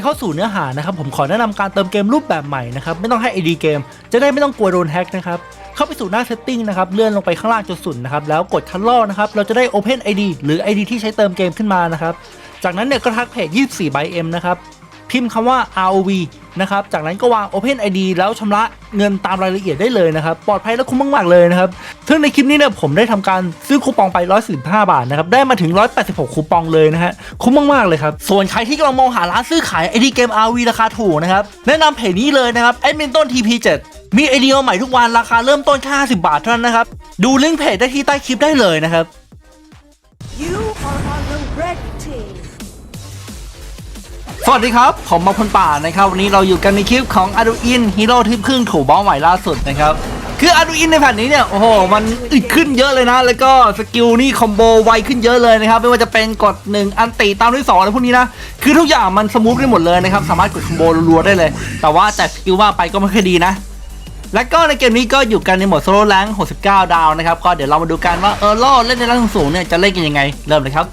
จะเข้าสู่เนื้อหานะครับผมขอแนะนำการเติมเกมรูปแบบใหม่นะครับไม่ต้องให้ ID เกม จะได้ไม่ต้องกลัวโดนแฮ็กนะครับเข้าไปสู่หน้า setting นะครับเลื่อนลงไปข้างล่างจนสุดนะครับแล้วกดคันลอกนะครับเราจะได้ Open ID หรือ ID ที่ใช้เติมเกมขึ้นมานะครับจากนั้นเนี่ยก็ทักเพจ24 by M นะครับ พิมพ์คำว่า ROV นะครับ จากนั้นก็วาง Open ID แล้วชำระเงินตามรายละเอียดได้เลยนะครับ ปลอดภัยและคุ้มมาก ๆ เลยนะครับ ซึ่งในคลิปนี้เนี่ยผมได้ทำการซื้อคูปองไป 145 บาทนะครับ ได้มาถึง 186 คูปองเลยนะฮะ คุ้มมาก ๆ เลยครับ ส่วนใครที่กำลังมองหาร้านซื้อขายไอดีเกม RV ราคาถูกนะครับ แนะนำเพจนี้เลยนะครับแอดมินต้น TP7 มีไอเดียใหม่ทุกวันราคาเริ่มต้นแค่50 บาทเท่านั้นนะครับ ดูลิงก์เพจได้ที่ใต้คลิปได้เลยนะครับ สวัสดีครับ ผมมาพลป่านะครับ วันนี้เราอยู่กันในคลิปของ a r d u i n Hero ที่เพิ่งถูกบ้องใหม่ล่าสุดนะครับ คือ a r d u i n ในแผ่นนี้เนี่ย โอ้โห มันอึดขึ้นเยอะเลยนะ แล้วก็สกิลนี่คอมโบไวขึ้นเยอะเลยนะครับ ไม่ว่าจะเป็นกด 1 อันติตามด้วย2อะไรพวกนี้นะ คือทุกอย่างมันสมูทไปหมดเลยนะครับ สามารถกดคอมโบรัวๆได้เลย แต่ว่าแต่สกิลว่าไปก็ไม่ค่อยดีนะและก็ในเกมนี้ก็อยู่กันในโหมดโซโล่แรง69 ดาวนะครับ ก็เดี๋ยวเรามาดูกันว่าเออล่อเล่นในแรงสูงเนี่ยจะเล่นกันยังไง เริ่มเลยครับ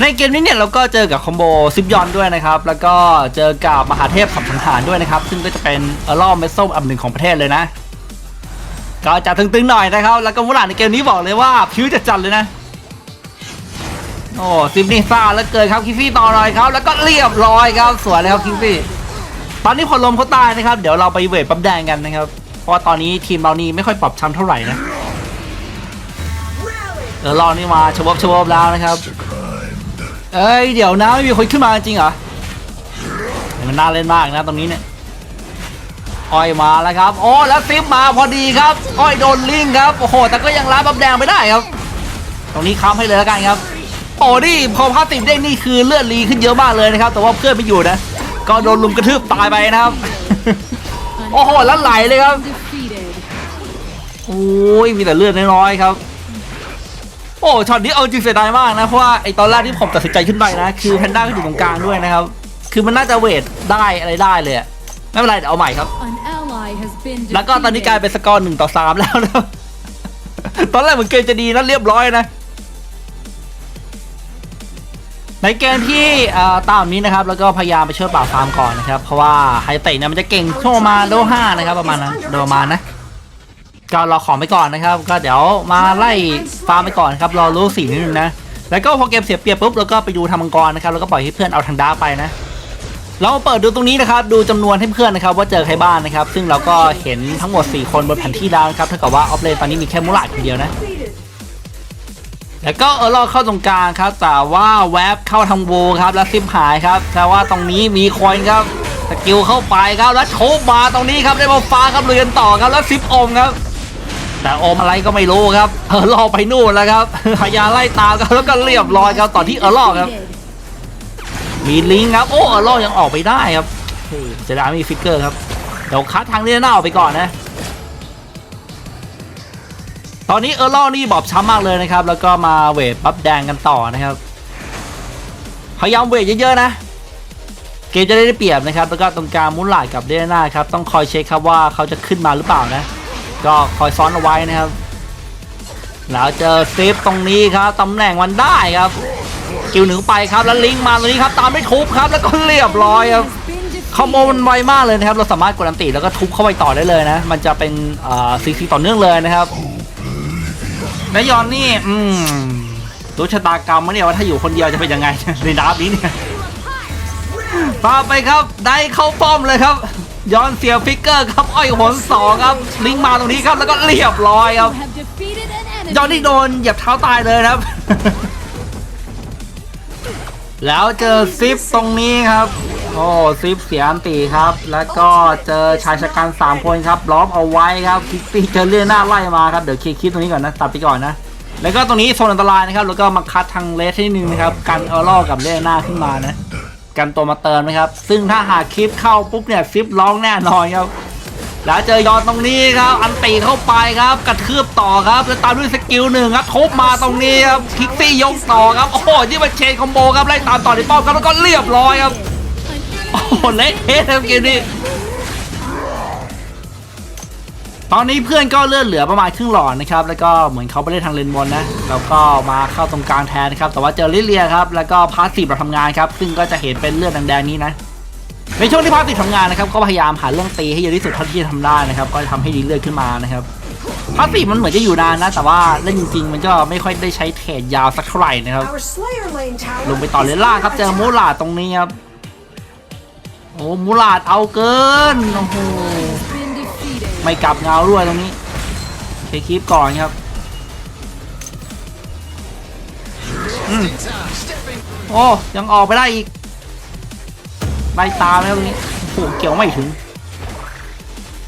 ในเกมนี้เนี่ยเราก็เจอกับคอมโบซิปยอนด้วยนะครับ แล้วก็เจอกับมหาเทพสัมสังหารด้วยนะครับ ซึ่งก็จะเป็นเออร์ลอเมสโซอันหนึ่งของประเทศเลยนะ ก็จะตึงๆหน่อยนะครับ แล้วก็มุหลานในเกมนี้บอกเลยว่าผิวจะจัดเลยนะ โอ้ซิปนี่ซ่าแล้วเกินครับคิฟฟี่ต่อหน่อยครับ แล้วก็เรียบร้อยครับสวยเลยครับคิฟฟี่ตอนนี้พอลมเขาตายนะครับ เดี๋ยวเราไปเวทปั๊มแดงกันนะครับ เพราะว่าตอนนี้ทีมเรานี่ไม่ค่อยปรับช้ำเท่าไหร่นะเออรอนี่มาชวบชวบแล้วนะครับ เอ้ยเดี๋ยวนะไม่มีคนขึ้นมาจริงเหรอมันน่าเล่นมากนะตรงนี้เนี่ยอ้อยมาแล้วครับโอ้แล้วซิปมาพอดีครับอ้อยโดนลิงครับโอ้โหแต่ก็ยังรับบับแดงไปได้ครับ ตรงนี้ค้ำให้เลยแล้วกันครับโอ้นี่พอพาติดเด้งนี่คือเลือดรีขึ้นเยอะมากเลยนะครับ แต่ว่าเพื่อนไม่อยู่นะ ก็โดนลุมกระทืบตายไปนะครับ โอ้โหแล้วไหลเลยครับโอ้ยมีแต่เลือดน้อยๆครับ โอ้ช็อตนี้เอาจริงเสียดายมากนะ เพราะว่าไอตอนแรกที่ผมตัดสินใจขึ้นไปนะ คือแพนด้าก็อยู่ตรงกลางด้วยนะครับ คือมันน่าจะเวทได้อะไรได้เลยอะไม่เป็นไรเดี๋ยวเอาใหม่ครับ An ally has been แล้วก็ตอนนี้กลายเป็นสกอร์หนึ่งต่อสามแล้วนะครับตอนแรกเหมือนเกมจะดีนะเรียบร้อยนะ ในเกมที่เอ่อตามนี้นะครับ แล้วก็พยายามไปช่วยป่าบฟาร์มก่อนนะครับ เพราะว่าไฮเตะเนี่ยมันจะเก่งช่วงประมาณโลห้านะครับประมาณนั้นโดยประมาณนะ ก็รอของไปก่อนนะครับ ก็เดี๋ยวมาไล่ฟาร์มไปก่อนครับรอรู้สีนิดนึงนะ แล้วก็พอเกมเสียเปรียบปุ๊บเราก็ไปดูทำมังกรนะครับแล้วก็ปล่อยให้เพื่อนเอาทางดาไปนะเรามาเปิดดูตรงนี้นะครับ ดูจำนวนให้เพื่อนนะครับ ว่าเจอใครบ้างนะครับ ซึ่งเราก็เห็นทั้งหมด 4 คนบนแผนที่ดาวนะครับเท่ากับว่าออฟเลนตอนนี้มีแค่มูลาดคนเดียวนะ แล้วก็เออรอเข้าตรงกลางครับ แต่ว่าแวบเข้าทางโวครับ แล้วซิปหายครับแต่ว่าตรงนี้มีคอยครับสกิลเข้าไปครับแล้วโชบมาตรงนี้ครับได้มาฟ้าครับลุยกันต่อครับแล้วซิปอมครับ แต่อมอะไรก็ไม่รู้ครับ เออรอไปนู่นแล้วครับ พยายามไล่ตามครับแล้วก็เรียบร้อยครับต่อที่เออรอครับ มีลิงครับ โอ้เออรอยังออกไปได้ครับจะได้มีฟิกเกอร์ครับ เดี๋ยวคัดทางเลียน่าออกไปก่อนนะ ตอนนี้เออร์ลอนี่บอบช้ำมากเลยนะครับ แล้วก็มาเวทบัฟแดงกันต่อนะครับ พยายามเวทเยอะๆนะเกมจะได้เปรียบนะครับ แล้วก็ตรงกลางมุนหลาดกับเดน่าครับ ต้องคอยเช็คครับว่าเขาจะขึ้นมาหรือเปล่านะ ก็คอยซ้อนเอาไว้นะครับ แล้วเจอเซฟตรงนี้ครับตำแหน่งมันได้ครับกิวหนึ่งไปครับแล้วลิงมาตรงนี้ครับตามไม่ทุบครับแล้วก็เรียบร้อยครับคอมโบมันไวมากเลยนะครับ เราสามารถกดอันติแล้วก็ทุบเข้าไปต่อได้เลยนะ มันจะเป็นซีซีต่อเนื่องเลยนะครับแม่ยอนนี่ อืมรู้ชะตากรรมมะเนี่ยว่าถ้าอยู่คนเดียวจะเป็นยังไงในดาบนี้เนี่ยตาไปครับได้เข้าป้อมเลยครับ ย้อนเสียฟิกเกอร์ครับอ้อยหนสองครับ ลิงมาตรงนี้ครับแล้วก็เรียบร้อยครับ have defeated an enemy. ยอนนี่โดนเหยียบเท้าตายเลยครับ แล้วเจอซิปตรงนี้ครับ โอ้ซิปเสียอันตีครับ แล้วก็เจอชายชะกันสามคนครับล้อมเอาไว้ครับคิกซี่เจอเลื่อนหน้าไล่มาครับเดี๋ยวเคลียร์คลิปตรงนี้ก่อนนะตัดไปก่อนนะแล้วก็ตรงนี้โซนอันตรายนะครับ แล้วก็มาคัดทางเลสที่หนึ่งนะครับ กันเออร์ลอกับเลื่อนหน้าขึ้นมานะ กันตัวมาเติมนะครับ ซึ่งถ้าหากคลิปเข้าปุ๊บเนี่ยฟิปร้องแน่นอนครับ แล้วเจอยอนตรงนี้ครับ อันตีเข้าไปครับ กระทืบต่อครับแล้วตามด้วยสกิลหนึ่งครับทุบมาตรงนี้ครับคิกซี่ยกต่อครับโอ้โหนี่มันเชนคอมโบครับไล่ตามต่อในป้อมครับแล้วก็เรียบร้อยครับโอ้โหเละเทะครับเกมนี้ ตอนนี้เพื่อนก็เลือดเหลือประมาณครึ่งหลอดนะครับ แล้วก็เหมือนเขาไปเล่นทางเลนบนนะ แล้วก็มาเข้าตรงกลางแทนนะครับ แต่ว่าเจอลิเลียครับ แล้วก็พาสซีฟเราทำงานครับ ซึ่งก็จะเห็นเป็นเลือดแดงๆนี้นะ ในช่วงที่พาสซีฟทำงานนะครับ ก็พยายามหาเรื่องตีให้เยอะที่สุดเท่าที่จะทำได้นะครับ ก็ทำให้ดีเลือดขึ้นมานะครับ พาสซีฟมันเหมือนจะอยู่นานนะ แต่ว่าเล่นจริงๆ มันก็ไม่ค่อยได้ใช้เทรดยาวสักเท่าไหร่นะครับ ลงไปต่อเลนล่างครับ เจอมูลาดตรงนี้ครับ โอ้มูลาดเอาเกิน โอ้โห ไม่กลับเงาด้วยตรงนี้เคคลิปก่อนครับอืมโอ้ยังออกไปได้อีกไล่ตามแล้วตรงนี้โอ้โหเกี่ยวไม่ถึง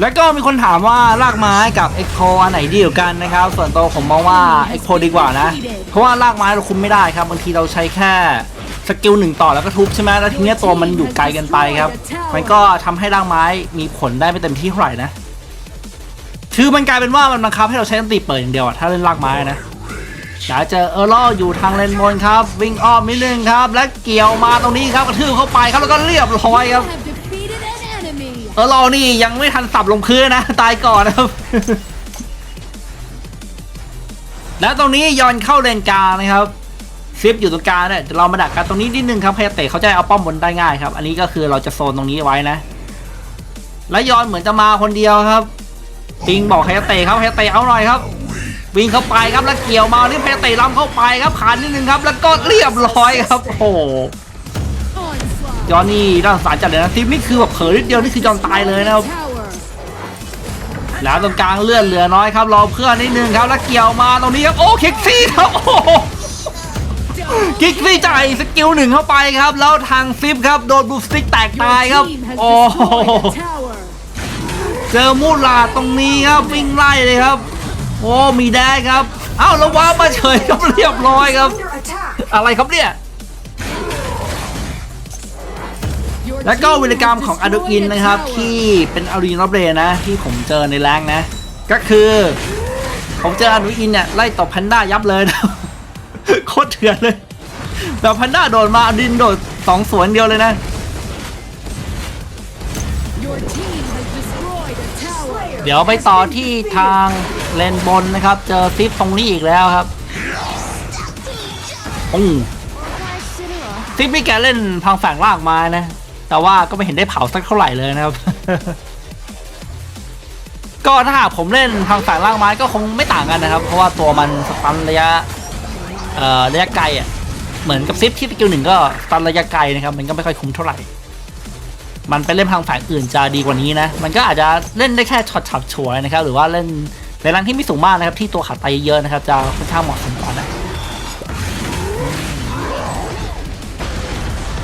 แล้วก็มีคนถามว่าลากไม้กับเอ็กโคอันไหนดีกว่ากันนะครับ ส่วนตัวผมมองว่าเอ็กโคดีกว่านะ เพราะว่าลากไม้เราคุมไม่ได้ครับบางทีเราใช้แค่สกิลหนึ่งต่อแล้วก็ทุบใช่ไหมแล้วทีเนี้ยตัวมันอยู่ไกลกันไปครับ มันก็ทำให้ลากไม้มีผลได้ไม่เต็มที่เท่าไหร่นะ คือมันกลายเป็นว่ามันบังคับให้เราใช้อันตีเปิดอย่างเดียวอะถ้าเล่นลากไม้นะอยากเจอเออร์ล่ออยู่ทางเลนบนครับ วิ่งอ้อมนิดนึงครับ และเกี่ยวมาตรงนี้ครับกระทืบเข้าไปครับแล้วก็เรียบร้อยครับเออร์ล่อนี่ยังไม่ทันสับลงพื้นนะ ตายก่อนนะครับ แล้วตรงนี้ยอนเข้าเลนกลางนะครับซิปอยู่ตรงกลางเนี่ยเรามาดักกันตรงนี้นิดนึงครับพยาเตะเขาจะเอาป้อมบนได้ง่ายครับ อันนี้ก็คือเราจะโซนตรงนี้ไว้นะ และยอนเหมือนจะมาคนเดียวครับ ปิงบอกให้เตะครับให้เตะเอาหน่อยครับวิ่งเข้าไปครับแล้วเกี่ยวมานี่เพเตะล้ำเข้าไปครับขาดนิดนึงครับ แล้วก็เรียบร้อยครับ โอ้โห Onslaught. ยอนนี่น่าสงสารจัดเลยนะซิปนี่คือแบบเผลอนิดเดียวนี่คือยอนตายเลยนะครับแล้วตรงกลางเลื่อนเหลือน้อยครับรอเพื่อนนิดนึงครับแล้วเกี่ยวมาตรงนี้ครับโอ้คิกซี่ครับโอ้คิกซี่จ่ายสกิลหนึ่งเข้าไปครับ แล้วทางซิปครับโดนบูสติกแตกตายครับ โอ้ เจอมูลาตรงนี้ครับวิ่งไล่เลยครับ โอ้มีแดงครับ เอ้าแล้วว้ามาเฉยครับเรียบร้อยครับ อะไรครับเนี่ยแล้วก็วิรกรรมของอด destroyed อินนะครับ ที่เป็นอารีนอเรนะ ที่ผมเจอในแรงนะ ก็คือ ผมเจออ d ดอินเนี่ยไล่ตบแพนด้ายับเลยนะโคตรเถื่อนเลยแบบแพนด้าโดดมาอดินโดดสองสวนเดียวเลยนะ เดี๋ยวไปต่อที่ทางเลนบนนะครับ เจอซิปตรงนี้อีกแล้วครับอืมซิปนี่แกเล่นทางฝั่งลากไมานะ แต่ว่าก็ไม่เห็นได้เผาสักเท่าไหร่เลยนะครับ ก็ถ้าหากผมเล่นทางฝั่งล่างไม้ก็คงไม่ต่างกันนะครับ เพราะว่าตัวมันสตันระยะเอ่อระยะไกลอะ เหมือนกับซิปที่สกิลหนึ่งก็สตันระยะไกลนะครับ มันก็ไม่ค่อยคุ้มเท่าไหร่ มันไปเล่นทางฝั่งอื่นจะดีกว่านี้นะ มันก็อาจจะเล่นได้แค่ช็อตฉับฉวยนะครับ หรือว่าเล่นในรังที่ไม่สูงมากนะครับ ที่ตัวขาดไปเยอะนะครับ จะค่อนข้างเหมาะสมกว่านะ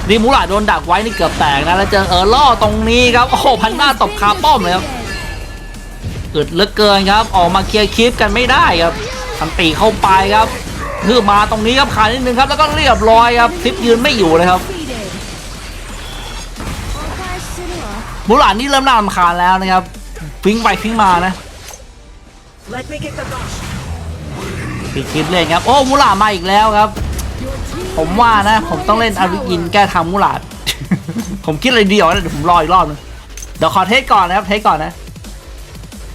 รีมูลาโดนดักไว้นี่เกือบแตกนะ แล้วเจอเออล่อตรงนี้ครับ โอ้โห พันหน้าตบคาป้อมเลยครับอึดเหลือเกินครับ ออกมาเคลียร์คลิปกันไม่ได้ครับทันตีเข้าไปครับคือมาตรงนี้ครับขานิดนึงครับ แล้วก็เรียบร้อยครับซิปยืนไม่อยู่เลยครับ มูหลานนี่เริ่มน่ารำคาญแล้วนะครับฟิงไปฟิงมานะ Let me get the boss. ปิดคลิปเล่นครับ โอ้มูหลานมาอีกแล้วครับ Your team ผมว่านะ ผมต้องเล่นอาริอินแก้ทางมูหลาดผมคิดอะไรเดียวนะเดี๋ยวผมรออีกรอบนึงเดี๋ยวขอเทสก่อนนะครับเทสก่อนนะ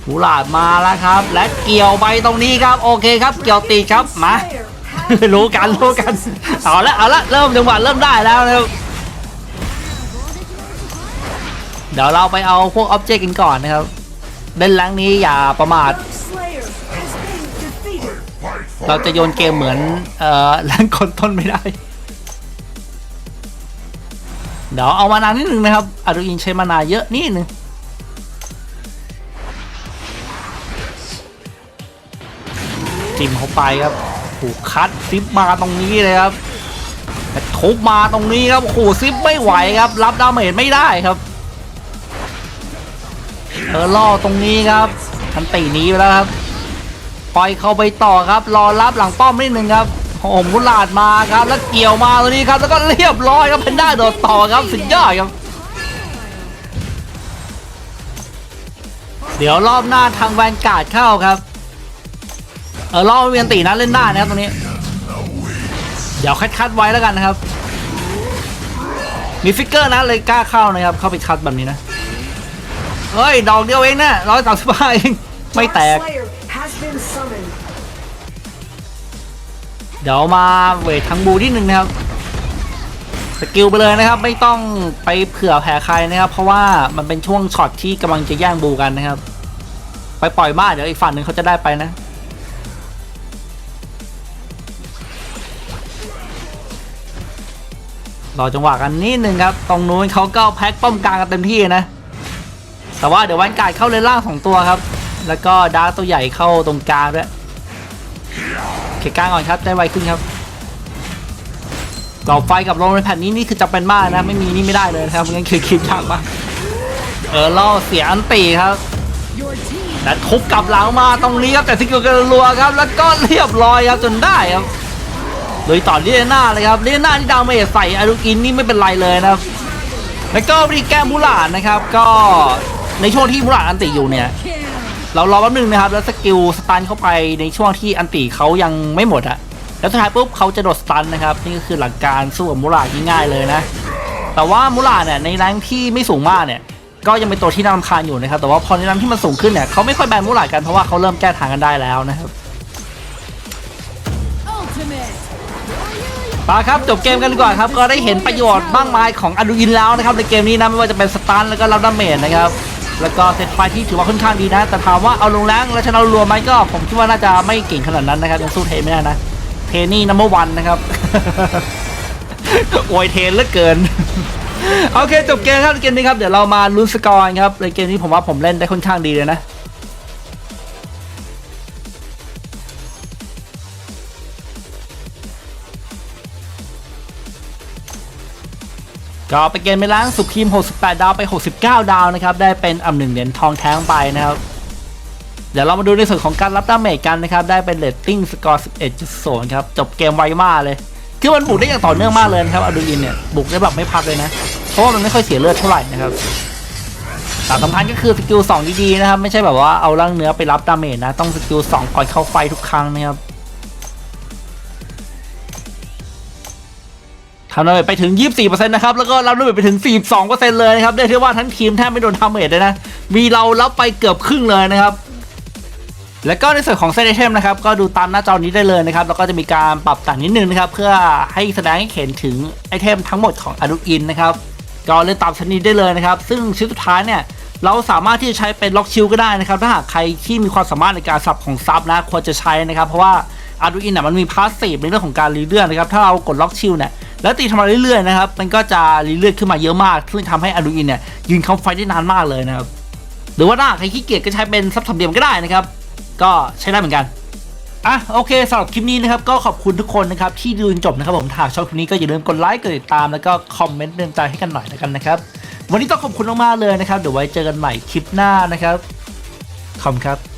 มูหลาดมาแล้วครับ และเกี่ยวไปตรงนี้ครับ โอเคครับ เกี่ยวตีครับมา Slayer has รู้กันรู้กันเอาละเอาละเริ่มจังหวะเริ่มได้แล้วนะครับ เดี๋ยวเราไปเอาพวกอ็อบเจกต์กันก่อนนะครับเล่นแรงนี้อย่าประมาท เราจะโยนเกมเหมือนเอ่อแรงคนต้นไม่ได้ เดี๋ยวเอามานานนิดนึงนะครับอาดูอินใช้มานาเยอะนิดนึงจิ้มเข้าไปครับถูกคัดซิปมาตรงนี้เลยครับทุบมาตรงนี้ครับโอ้โหซิปไม่ไหวครับ รับดาเมจไม่ได้ครับ เออล่อตรงนี้ครับทันตีนี้ไปแล้วครับปล่อยเข้าไปต่อครับ รอรับหลังป้อมนิดนึงครับโอ้โหมุลาดมาครับแล้วเกี่ยวมาตัวนี้ครับแล้วก็เรียบร้อยครับเพนด้าโดดต่อครับสุดยอดครับ เดี๋ยวรอบหน้าทางแวนการ์ดเข้าครับ เออรอบเวียนตีนะเล่นได้นะครับตรงนี้ เดี๋ยวคัดคัดๆไว้แล้วกันนะครับ มีฟิกเกอร์นะเลยกล้าเข้านะครับ เข้าไปคัดแบบนี้นะ เฮ้ย ดอกเดียวเองนะร้อยสามสิบห้าเอง ไม่แตก Slayer has been summoned. เดี๋ยวมาเวททั้งบูที่หนึ่งนะครับ สกิลไปเลยนะครับ ไม่ต้องไปเผื่อแผ่ใครนะครับ เพราะว่ามันเป็นช่วงช็อตที่กำลังจะแย่งบูกันนะครับ ไปปล่อยมาเดี๋ยวอีกฝั่งหนึ่งเขาจะได้ไปนะรอจังหวะกันนิดนึงครับ ตรงนู้นเขาก็แพ็คป้อมกลางกันเต็มที่นะ แต่ว่าเดี๋ยววันกายเข้าเลนล่างสองตัวครับ แล้วก็ดาร์ตัวใหญ่เข้าตรงกลางด้วยเขกลางก่อนครับได้ไวขึ้นครับต่อไฟกับลงในแผ่นนี้นี่คือจำเป็นมากนะไม่มีนี่ไม่ได้เลยนะครับงั้นคือคลิปยากมากเออล่อเสียอันตีครับและทุบกลับหลังมาตรงนี้ครับแต่สกิลกันรัวครับ แล้วก็เรียบร้อยครับจนได้ครับโดยต่อเลียนาเลยครับเลียนาที่ดาวเมจใส่อารุกินนี่ไม่เป็นไรเลยนะครับแล้วก็รีแก้มูหลานนะครับ ก็ ในช่วงที่มูหลาอันติอยู่เนี่ย เรารอแป๊บนึงนะครับ แล้วสกิลสตันเข้าไปในช่วงที่อันติเขายังไม่หมดอะแล้วสุดท้ายปุ๊บเขาจะโดดสตันนะครับ นี่ก็คือหลักการสู้กับมูหลาง่ายๆเลยนะ แต่ว่ามูหลาเนี่ยในแรงที่ไม่สูงมากเนี่ย ก็ยังเป็นตัวที่น่ารำคาญอยู่นะครับ แต่ว่าพอในแรงที่มันสูงขึ้นเนี่ยเขาไม่ค่อยแบนมูหลากันเพราะว่าเขาเริ่มแก้ทางกันได้แล้วนะครับ Ultimate. ปาครับจบเกมกันดีกว่าครับ ก็ได้เห็นประโยชน์มากมายของอดูอินแล้วนะครับในเกมนี้นะไม่ว่าจะเป็นสตันแล้วก็รับดาเมจนะครับ แล้วก็เซตไฟที่ถือว่าค่อนข้างดีนะ แต่ถามว่าเอาลงแรงแล้วชนะรวมไหมก็ผมคิดว่าน่าจะไม่เก่งขนาดนั้นนะครับยังสู้เทนไม่ได้นะ เทนนี่นัมเบอร์วันนะครับโวยเทนเหลือเกินโอเคจบเกมครับเกมนี้ครับเดี๋ยวเรามาลุ้นสกอร์ครับในเกมนี้ผมว่าผมเล่นได้ค่อนข้างดีเลยนะ ก็ไปเกมไปล้างสุพรีม 68 ดาวไป 69 ดาวนะครับ ได้เป็นอันหนึ่งเหรียญทองแท้งไปนะครับ เดี๋ยวเรามาดูในส่วนของการรับดาเมจกันนะครับ ได้เป็นเรตติ้งสกอร์ 11.0 ครับ จบเกมไวมากเลย คือมันบุกได้อย่างต่อเนื่องมากเลยนะครับอดูอินเนี่ยบุกได้แบบไม่พักเลยนะ เพราะว่ามันไม่ค่อยเสียเลือดเท่าไหร่นะครับแต่สำคัญก็คือสกิล2ดีๆนะครับ ไม่ใช่แบบว่าเอาร่างเนื้อไปรับดาเมจนะ ต้องสกิล2ก่อนเข้าไฟทุกครั้งนะครับ ทำดาเมจไปถึง 24%นะครับ แล้วก็รับดาเมจไปถึง 42%เลยนะครับได้ที่ว่าทั้งทีมแทบไม่โดนทำเมจเลยนะ มีเรารับไปเกือบครึ่งเลยนะครับ แล้วก็ในส่วนของเซตไอเทมนะครับ ก็ดูตามหน้าจอนี้ได้เลยนะครับ แล้วก็จะมีการปรับแต่งนิดนึงนะครับ เพื่อให้แสดงให้เห็นถึงไอเทมทั้งหมดของอนุอินนะครับ ก็เล่นตามชนิดได้เลยนะครับ ซึ่งชิ้นสุดท้ายเนี่ยเราสามารถที่จะใช้เป็นล็อกชิลก็ได้นะครับ ถ้าหากใครที่มีความสามารถในการสับของซับนะควรจะใช้นะครับ เพราะว่า a r d u i n น่ะมันมีพาสซีฟในเรื่องของการรีเลื่อนนะครับ ถ้าเรากดล็อกชิลเนี่ย แล้วตีทำมาเรื่อยๆนะครับ มันก็จะเลื่อนขึ้นมาเยอะมาก ซึ่งทำให้ a r d u i n เนี่ยยืนเข้าไฟได้นานมากเลยนะครับ หรือว่าถ้าใครขี้เกียจก็ใช้เป็นซับสามเหลี่ยมก็ได้นะครับ ก็ใช้ได้เหมือนกันอะโอเคสำหรับคลิปนี้นะครับก็ขอบคุณทุกคนนะครับที่ดูจนจบนะครับผมถ้าชอบคลิปนี้ก็อย่าลืมกดไลค์กดติดตามแล้วก็คอมเมนต์เตือนใจให้กันหน่อยแล้วกันนะครับ วันนี้ต้องขอบคุณมากๆเลยนะครับเดี๋ยวไว้เจอกันใหม่คลิปหน้านะครับขอบคุณครับ